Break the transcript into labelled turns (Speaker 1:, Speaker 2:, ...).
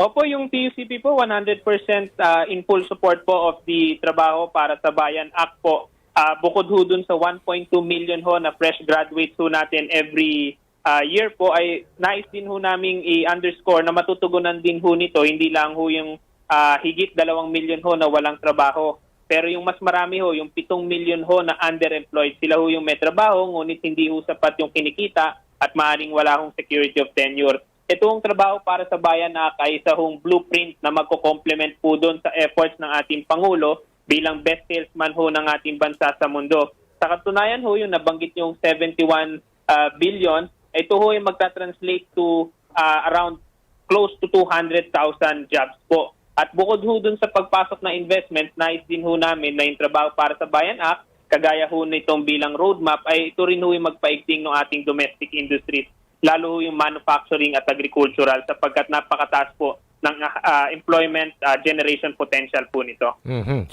Speaker 1: Opo, yung TUCP po, 100% ah, in full support po of the Trabaho para sa Bayan Act po. Ah, bukod ho dun sa 1.2 million ho na fresh graduates ho natin every ah, year po, ay nais din ho naming i-underscore na matutugunan din ho nito, hindi lang ho yung ah, higit 2 million ho na walang trabaho. Pero yung mas marami ho, yung 7 million ho na underemployed, sila ho yung may trabaho, ngunit hindi ho sapat yung kinikita at maaaring wala hong security of tenure. Itong trabaho para sa bayan na ay isa hong blueprint na magko-complement po doon sa efforts ng ating Pangulo bilang best salesman ho ng ating bansa sa mundo. Sa katunayan ho, yung nabanggit yung 71 uh, billion, ito ho yung magta-translate to uh, around close to 200,000 jobs po. At bukod ho dun sa pagpasok na investment, nais din ho namin na yung trabaho para sa Bayan Act, kagaya ho nitong bilang roadmap, ay ito rin ho yung magpaigting ng ating domestic industries, lalo yung manufacturing at agricultural sapagkat napakataas po ng ah, employment ah, generation potential po nito.
Speaker 2: Mhm.